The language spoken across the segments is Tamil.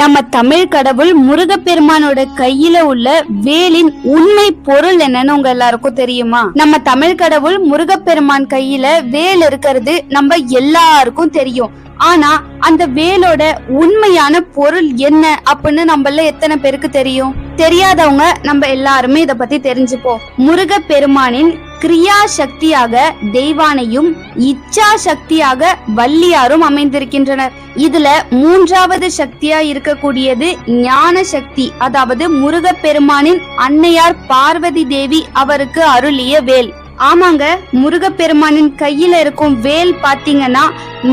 நம்ம தமிழ் கடவுள் முருகப்பெருமானோட கையில உள்ள வேலின் உண்மை பொருள் என்னன்னு உங்க எல்லாருக்கும் தெரியுமா? நம்ம தமிழ் கடவுள் முருகப்பெருமான் கையில வேல் இருக்கிறது நம்ம எல்லாருக்கும் தெரியும். ஆனா அந்த வேலோட உண்மையான பொருள் என்ன அப்படின்னு நம்மள எத்தனை பேருக்கு தெரியும்? தெரியாதவங்க நம்ம எல்லாருமே இத பத்தி தெரிஞ்சுப்போம். முருகப்பெருமானின் கிரியா சக்தியாக தெய்வானையும் இச்சா சக்தியாக வள்ளியாரும் அமைந்திருக்கின்றனர். இதுல மூன்றாவது சக்தியா இருக்கக்கூடியது ஞான சக்தி அதாவது முருகப்பெருமானின் அன்னையார் பார்வதி தேவி அவருக்கு அருளிய வேல். ஆமாங்க முருகப்பெருமானின் கையில இருக்கும் வேல் பாத்தீங்கன்னா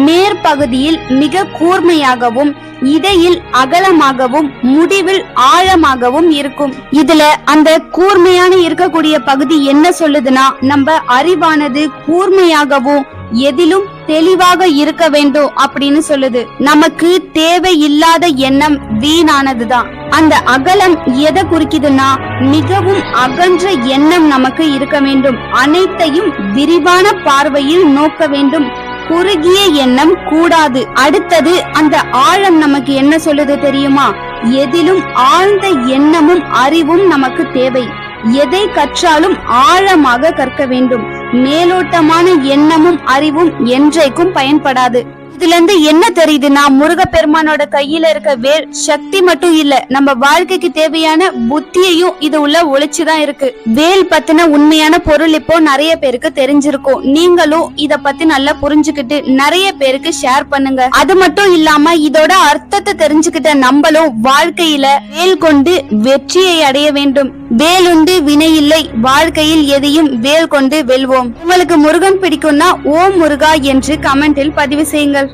மேற்பகுதியில் மிக கூர்மையாகவும் இடையில் அகலமாகவும் முடிவில் ஆழமாகவும் இருக்கும். இதுல அந்த கூர்மையான இருக்கக்கூடிய பகுதி என்ன சொல்லுதுன்னா நம்ம அறிவானது கூர்மையாகவும் எதிலும் தெளிவாக இருக்க வேண்டும் அப்படின்னு சொல்லுது. நமக்கு தேவையில்லாத எண்ணம் வீணானதுதான். அந்த அகலம் எதை குறிக்குதுன்னா மிகவும் அகன்ற எண்ணம் நமக்கு இருக்க வேண்டும். அனைத்தையும் விரிவான பார்வையில் நோக்க வேண்டும். குறுகிய எண்ணம் கூடாது. அடுத்தது அந்த ஆழம் நமக்கு என்ன சொல்லுது தெரியுமா? எதிலும் ஆழ்ந்த எண்ணமும் அறிவும் நமக்கு தேவை. எதை கற்றாலும் ஆழமாக கற்க வேண்டும். மேலோட்டமான எண்ணமும் அறிவும் என்றைக்கும் பயன்படாது. இதுல இருந்து என்ன தெரியுதுன்னா முருகப்பெருமானோட கையில இருக்க வேல் சக்தி மட்டும் இல்ல நம்ம வாழ்க்கைக்கு தேவையான புத்தியையும் இது உள்ள ஒளிச்சுதான் இருக்கு. வேல் பத்தின உண்மையான பொருள் இப்போ நிறைய பேருக்கு தெரிஞ்சிருக்கும். நீங்களும் இத பத்தி நல்லா புரிஞ்சுக்கிட்டு நிறைய பேருக்கு ஷேர் பண்ணுங்க. அது மட்டும் இல்லாம இதோட அர்த்தத்தை தெரிஞ்சுக்கிட்ட நம்மளும் வாழ்க்கையில வேல் கொண்டு வெற்றியை அடைய வேண்டும். வேலுண்டு வினையில்லை வாழ்க்கையில் எதையும் வேல் கொண்டு வெல்வோம். உங்களுக்கு முருகன் பிடிக்கும்னா ஓம் முருகா என்று கமெண்டில் பதிவு செய்யுங்கள்.